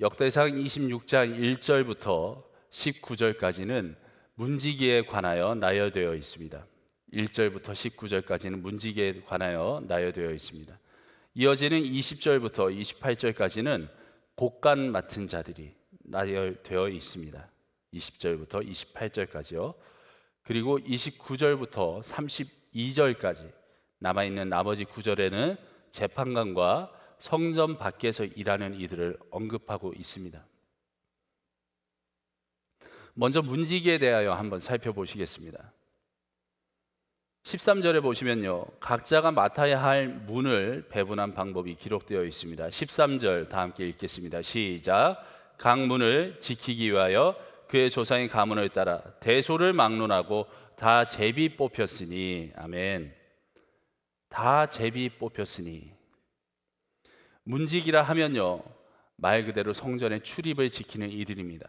역대상 26장 1절부터 19절까지는 문지기에 관하여 나열되어 있습니다. 1절부터 19절까지는 문지기에 관하여 나열되어 있습니다. 이어지는 20절부터 28절까지는 곡간 맡은 자들이 나열되어 있습니다. 20절부터 28절까지요. 그리고 29절부터 32절까지 남아 있는 나머지 구절에는 재판관과 성전 밖에서 일하는 이들을 언급하고 있습니다. 먼저 문지기에 대하여 한번 살펴보시겠습니다. 13절에 보시면요. 각자가 맡아야 할 문을 배분한 방법이 기록되어 있습니다. 13절 다 함께 읽겠습니다. 시작. 각 문을 지키기 위하여 그의 조상의 가문을 따라 대소를 막론하고 다 제비 뽑혔으니 아멘. 다 제비 뽑혔으니 문지기라 하면요. 말 그대로 성전의 출입을 지키는 이들입니다.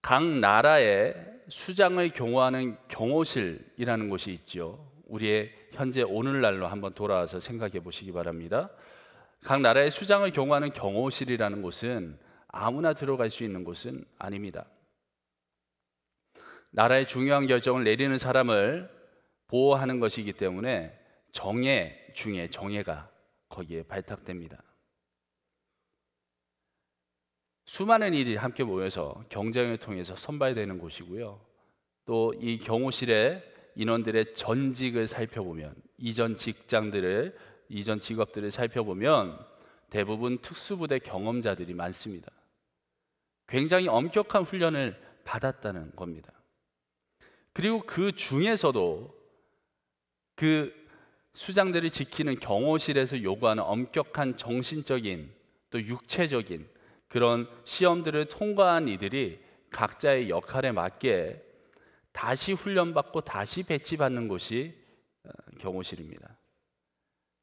각 나라의 수장을 경호하는 경호실이라는 곳이 있죠. 우리의 현재 오늘날로 한번 돌아와서 생각해 보시기 바랍니다. 각 나라의 수장을 경호하는 경호실이라는 곳은 아무나 들어갈 수 있는 곳은 아닙니다. 나라의 중요한 결정을 내리는 사람을 보호하는 것이기 때문에 정예 중에 정예가 거기에 발탁됩니다. 수많은 일이 함께 모여서 경쟁을 통해서 선발되는 곳이고요. 또 이 경호실의 인원들의 전직을 살펴보면 이전 직장들을 이전 직업들을 살펴보면 대부분 특수부대 경험자들이 많습니다. 굉장히 엄격한 훈련을 받았다는 겁니다. 그리고 그 중에서도 그 수장들을 지키는 경호실에서 요구하는 엄격한 정신적인 또 육체적인 그런 시험들을 통과한 이들이 각자의 역할에 맞게 다시 훈련받고 다시 배치받는 곳이 어, 경호실입니다.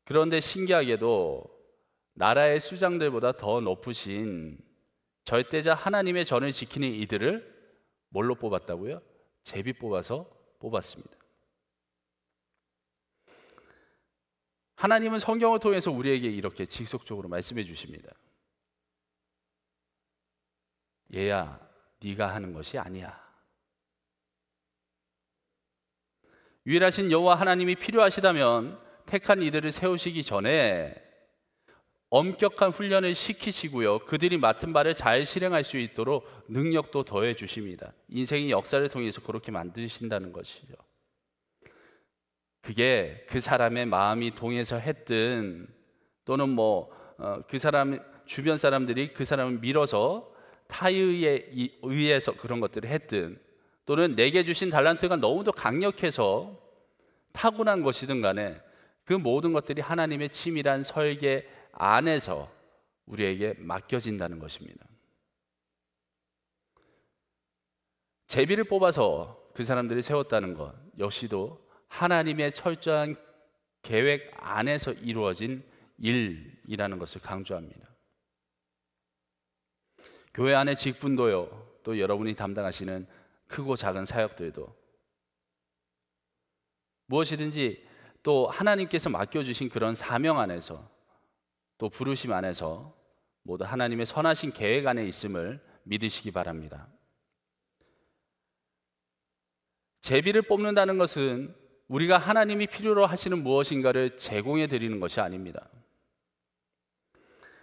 그런데 신기하게도 나라의 수장들보다 더 높으신 절대자 하나님의 전을 지키는 이들을 뭘로 뽑았다고요? 제비 뽑아서 뽑았습니다. 하나님은 성경을 통해서 우리에게 이렇게 직속적으로 말씀해 주십니다. 얘야, 네가 하는 것이 아니야. 유일하신 여호와 하나님이 필요하시다면 택한 이들을 세우시기 전에 엄격한 훈련을 시키시고요. 그들이 맡은 바를 잘 실행할 수 있도록 능력도 더해 주십니다. 인생의 역사를 통해서 그렇게 만드신다는 것이죠. 그게 그 사람의 마음이 동해서 했든 또는 뭐그 어, 사람 주변 사람들이 그 사람을 밀어서 타의에 의해서 그런 것들을 했든 또는 내게 주신 달란트가 너무도 강력해서 타고난 것이든 간에 그 모든 것들이 하나님의 치밀한 설계 안에서 우리에게 맡겨진다는 것입니다. 제비를 뽑아서 그 사람들이 세웠다는 것 역시도 하나님의 철저한 계획 안에서 이루어진 일이라는 것을 강조합니다. 교회 안의 직분도요, 또 여러분이 담당하시는 크고 작은 사역들도 무엇이든지 또 하나님께서 맡겨주신 그런 사명 안에서 또 부르심 안에서 모두 하나님의 선하신 계획 안에 있음을 믿으시기 바랍니다. 제비를 뽑는다는 것은 우리가 하나님이 필요로 하시는 무엇인가를 제공해 드리는 것이 아닙니다.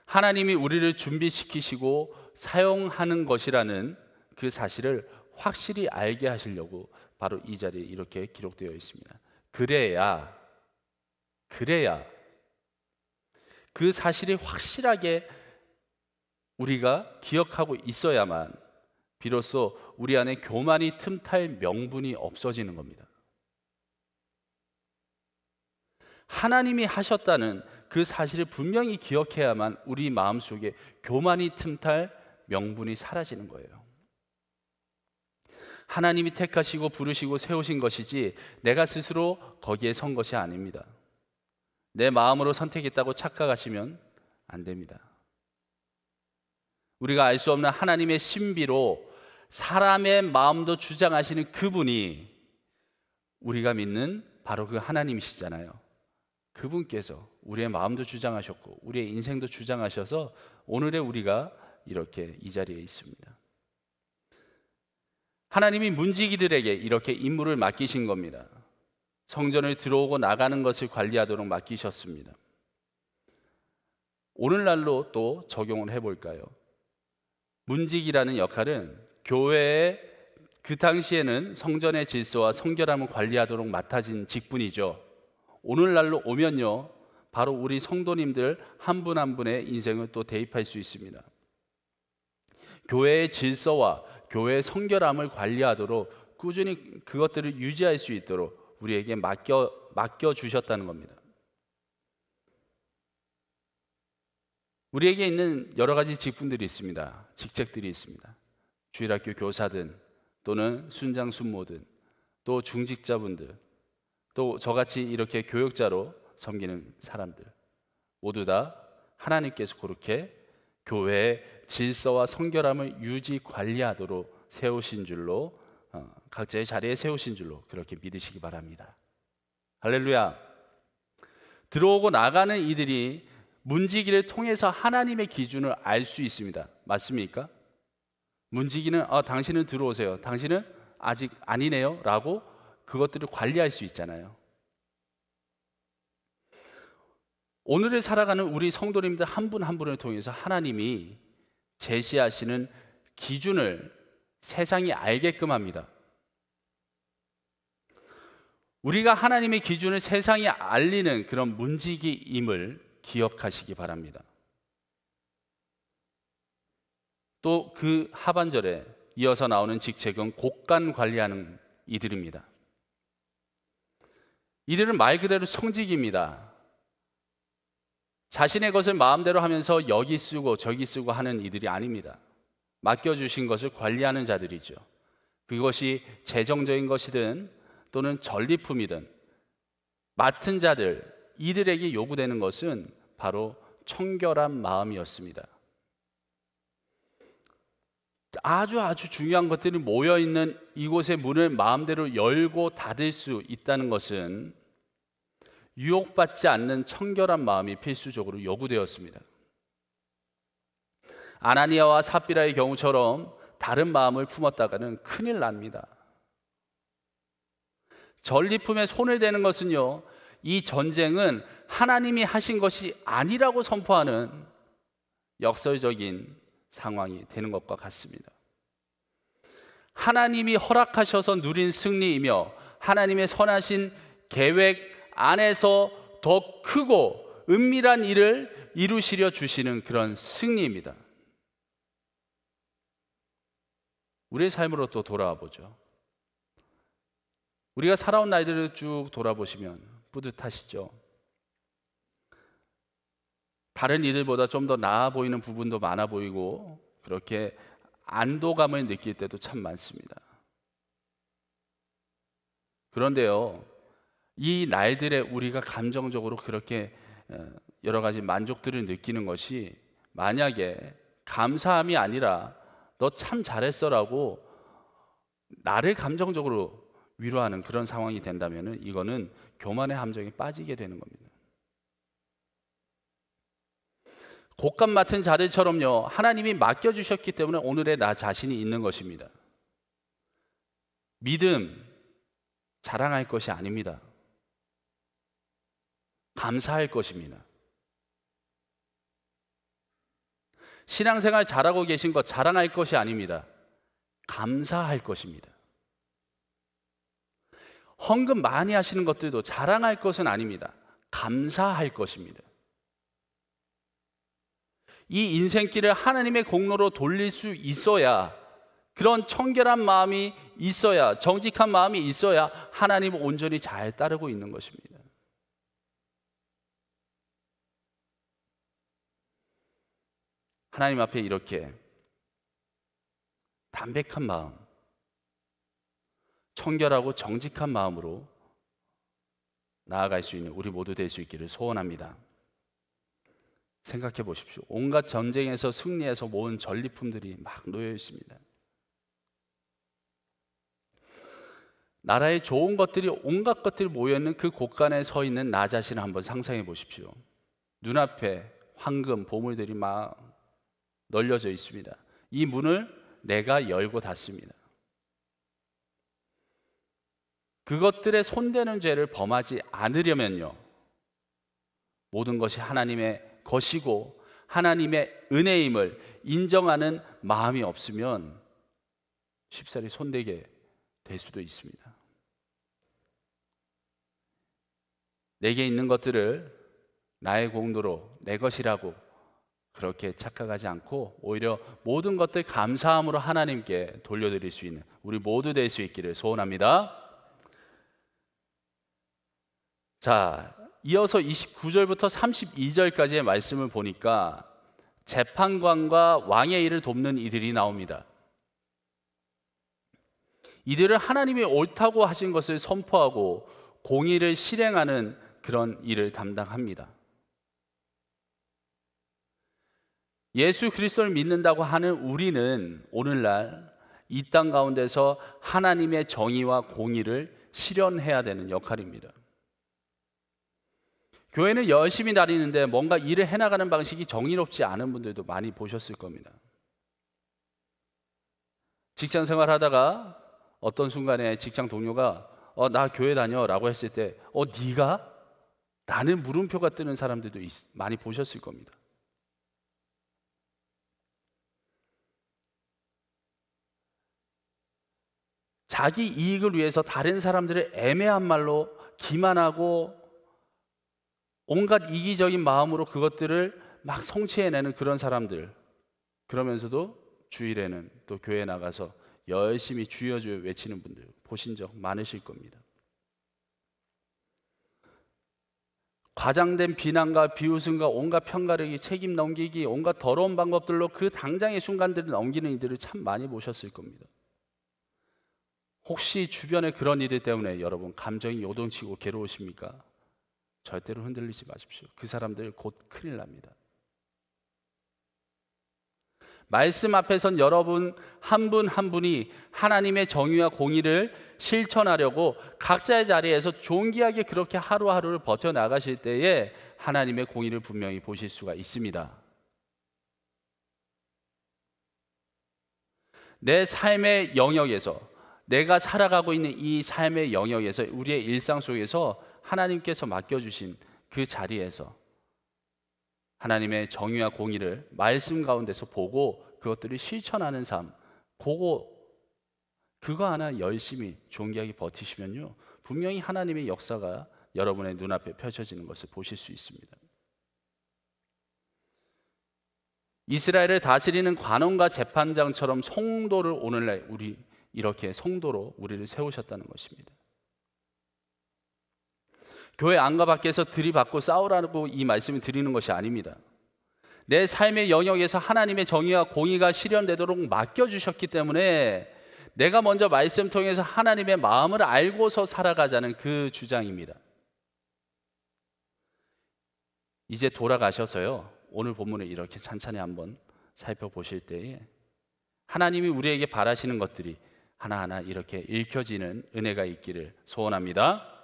하나님이 우리를 준비시키시고 사용하는 것이라는 그 사실을 확실히 알게 하시려고 바로 이 자리에 이렇게 기록되어 있습니다. 그래야, 그래야 그 사실이 확실하게 우리가 기억하고 있어야만 비로소 우리 안에 교만이 틈탈 명분이 없어지는 겁니다. 하나님이 하셨다는 그 사실을 분명히 기억해야만 우리 마음속에 교만이 틈탈 명분이 사라지는 거예요. 하나님이 택하시고 부르시고 세우신 것이지 내가 스스로 거기에 선 것이 아닙니다. 내 마음으로 선택했다고 착각하시면 안 됩니다. 우리가 알 수 없는 하나님의 신비로 사람의 마음도 주장하시는 그분이 우리가 믿는 바로 그 하나님이시잖아요. 그분께서 우리의 마음도 주장하셨고 우리의 인생도 주장하셔서 오늘의 우리가 이렇게 이 자리에 있습니다. 하나님이 문지기들에게 이렇게 임무를 맡기신 겁니다. 성전을 들어오고 나가는 것을 관리하도록 맡기셨습니다. 오늘날로 또 적용을 해볼까요? 문지기라는 역할은 교회의 그 당시에는 성전의 질서와 성결함을 관리하도록 맡아진 직분이죠. 오늘날로 오면요, 바로 우리 성도님들 한 분 한 분의 인생을 또 대입할 수 있습니다. 교회의 질서와 교회의 성결함을 관리하도록 꾸준히 그것들을 유지할 수 있도록 우리에게 맡겨 맡겨 주셨다는 겁니다. 우리에게 있는 여러 가지 직분들이 있습니다. 직책들이 있습니다. 주일학교 교사든 또는 순장 순모든 또 중직자분들 또 저같이 이렇게 교역자로 섬기는 사람들 모두 다 하나님께서 그렇게 교회의 질서와 성결함을 유지 관리하도록 세우신 줄로 어, 각자의 자리에 세우신 줄로 그렇게 믿으시기 바랍니다. 할렐루야. 들어오고 나가는 이들이 문지기를 통해서 하나님의 기준을 알 수 있습니다. 맞습니까? 문지기는 아, 당신은 들어오세요. 당신은 아직 아니네요라고 그것들을 관리할 수 있잖아요. 오늘을 살아가는 우리 성도님들 한분한 분을 통해서 하나님이 제시하시는 기준을 세상이 알게끔 합니다. 우리가 하나님의 기준을 세상에 알리는 그런 문지기임을 기억하시기 바랍니다. 또 그 하반절에 이어서 나오는 직책은 곡간 관리하는 이들입니다. 이들은 말 그대로 성직입니다. 자신의 것을 마음대로 하면서 여기 쓰고 저기 쓰고 하는 이들이 아닙니다. 맡겨주신 것을 관리하는 자들이죠. 그것이 재정적인 것이든 또는 전리품이든 맡은 자들, 이들에게 요구되는 것은 바로 청결한 마음이었습니다. 아주 아주 중요한 것들이 모여 있는 이곳의 문을 마음대로 열고 닫을 수 있다는 것은 유혹받지 않는 청결한 마음이 필수적으로 요구되었습니다. 아나니아와 삽비라의 경우처럼 다른 마음을 품었다가는 큰일 납니다. 전리품에 손을 대는 것은요, 이 전쟁은 하나님이 하신 것이 아니라고 선포하는 역설적인 상황이 되는 것과 같습니다. 하나님이 허락하셔서 누린 승리이며 하나님의 선하신 계획 안에서 더 크고 은밀한 일을 이루시려 주시는 그런 승리입니다. 우리의 삶으로 또 돌아와 보죠. 우리가 살아온 나이들을 쭉 돌아보시면 뿌듯하시죠. 다른 이들보다 좀 더 나아 보이는 부분도 많아 보이고 그렇게 안도감을 느낄 때도 참 많습니다. 그런데요, 이 날들에 우리가 감정적으로 그렇게 어, 여러 가지 만족들을 느끼는 것이 만약에 감사함이 아니라 너 참 잘했어라고 나를 감정적으로 위로하는 그런 상황이 된다면 이거는 교만의 함정에 빠지게 되는 겁니다. 곡감 맡은 자들처럼요, 하나님이 맡겨주셨기 때문에 오늘의 나 자신이 있는 것입니다. 믿음, 자랑할 것이 아닙니다. 감사할 것입니다. 신앙생활 잘하고 계신 것 자랑할 것이 아닙니다. 감사할 것입니다. 헌금 많이 하시는 것들도 자랑할 것은 아닙니다. 감사할 것입니다. 이 인생길을 하나님의 공로로 돌릴 수 있어야 그런 청결한 마음이 있어야 정직한 마음이 있어야 하나님을 온전히 잘 따르고 있는 것입니다. 하나님 앞에 이렇게 담백한 마음, 청결하고 정직한 마음으로 나아갈 수 있는 우리 모두 될 수 있기를 소원합니다. 생각해 보십시오. 온갖 전쟁에서 승리해서 모은 전리품들이 막 놓여 있습니다. 나라에 좋은 것들이 온갖 것들이 모여 있는 그 곳간에 서 있는 나 자신을 한번 상상해 보십시오. 눈앞에 황금 보물들이 막 널려져 있습니다. 이 문을 내가 열고 닫습니다. 그것들에 손대는 죄를 범하지 않으려면요. 모든 것이 하나님의 것이고 하나님의 은혜임을 인정하는 마음이 없으면 쉽사리 손대게 될 수도 있습니다. 내게 있는 것들을 나의 공로로 내 것이라고 그렇게 착각하지 않고 오히려 모든 것들 감사함으로 하나님께 돌려드릴 수 있는 우리 모두 될 수 있기를 소원합니다. 자, 이어서 29절부터 32절까지의 말씀을 보니까 재판관과 왕의 일을 돕는 이들이 나옵니다. 이들은 하나님이 옳다고 하신 것을 선포하고 공의를 실행하는 그런 일을 담당합니다. 예수 그리스도를 믿는다고 하는 우리는 오늘날 이 땅 가운데서 하나님의 정의와 공의를 실현해야 되는 역할입니다. 교회는 열심히 다니는데 뭔가 일을 해나가는 방식이 정의롭지 않은 분들도 많이 보셨을 겁니다. 직장 생활 하다가 어떤 순간에 직장 동료가 어, 나 교회 다녀라고 했을 때 어, 네가? 라는 물음표가 뜨는 사람들도 있, 많이 보셨을 겁니다. 자기 이익을 위해서 다른 사람들을 애매한 말로 기만하고 온갖 이기적인 마음으로 그것들을 막 성취해내는 그런 사람들 그러면서도 주일에는 또 교회 나가서 열심히 주여 주여 외치는 분들 보신 적 많으실 겁니다. 과장된 비난과 비웃음과 온갖 편가르기, 책임 넘기기, 온갖 더러운 방법들로 그 당장의 순간들을 넘기는 이들을 참 많이 보셨을 겁니다. 혹시 주변에 그런 일들 때문에 여러분 감정이 요동치고 괴로우십니까? 절대로 흔들리지 마십시오. 그 사람들 곧 큰일 납니다. 말씀 앞에선 여러분 한 분 한 분이 하나님의 정의와 공의를 실천하려고 각자의 자리에서 존귀하게 그렇게 하루하루를 버텨 나가실 때에 하나님의 공의를 분명히 보실 수가 있습니다. 내 삶의 영역에서 내가 살아가고 있는 이 삶의 영역에서 우리의 일상 속에서 하나님께서 맡겨주신 그 자리에서 하나님의 정의와 공의를 말씀 가운데서 보고 그것들을 실천하는 삶, 그거 그거 하나 열심히 존귀하게 버티시면요 분명히 하나님의 역사가 여러분의 눈앞에 펼쳐지는 것을 보실 수 있습니다. 이스라엘을 다스리는 관원과 재판장처럼 성도를 오늘날 우리 이렇게 성도로 우리를 세우셨다는 것입니다. 교회 안과 밖에서 들이받고 싸우라고 이 말씀을 드리는 것이 아닙니다. 내 삶의 영역에서 하나님의 정의와 공의가 실현되도록 맡겨주셨기 때문에 내가 먼저 말씀 통해서 하나님의 마음을 알고서 살아가자는 그 주장입니다. 이제 돌아가셔서요. 오늘 본문을 이렇게 찬찬히 한번 살펴보실 때에 하나님이 우리에게 바라시는 것들이 하나하나 이렇게 읽혀지는 은혜가 있기를 소원합니다.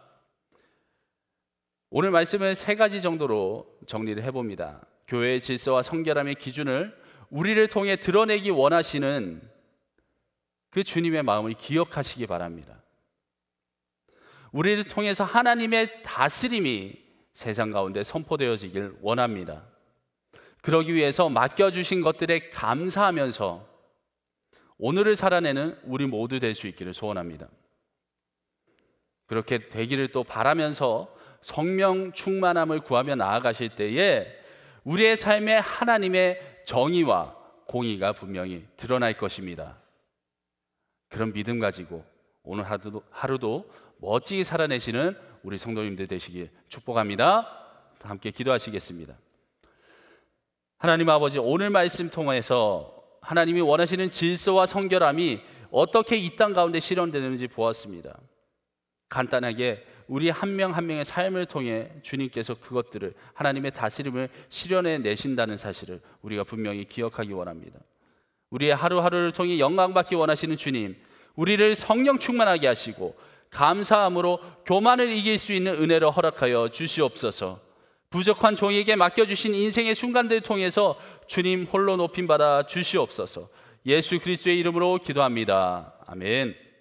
오늘 말씀을 세 가지 정도로 정리를 해봅니다. 교회의 질서와 성결함의 기준을 우리를 통해 드러내기 원하시는 그 주님의 마음을 기억하시기 바랍니다. 우리를 통해서 하나님의 다스림이 세상 가운데 선포되어지길 원합니다. 그러기 위해서 맡겨주신 것들에 감사하면서 오늘을 살아내는 우리 모두 될 수 있기를 소원합니다. 그렇게 되기를 또 바라면서 성령 충만함을 구하며 나아가실 때에 우리의 삶에 하나님의 정의와 공의가 분명히 드러날 것입니다. 그런 믿음 가지고 오늘 하루도, 하루도 멋지게 살아내시는 우리 성도님들 되시길 축복합니다. 함께 기도하시겠습니다. 하나님 아버지 오늘 말씀 통해서 하나님이 원하시는 질서와 성결함이 어떻게 이 땅 가운데 실현되는지 보았습니다. 간단하게 우리 한명한 명의 삶을 통해 주님께서 그것들을 하나님의 다스림을 실현해 내신다는 사실을 우리가 분명히 기억하기 원합니다. 우리의 하루하루를 통해 영광받기 원하시는 주님, 우리를 성령 충만하게 하시고 감사함으로 교만을 이길 수 있는 은혜를 허락하여 주시옵소서. 부족한 종에게 맡겨주신 인생의 순간들을 통해서 주님 홀로 높임 받아 주시옵소서. 예수 그리스도의 이름으로 기도합니다. 아멘.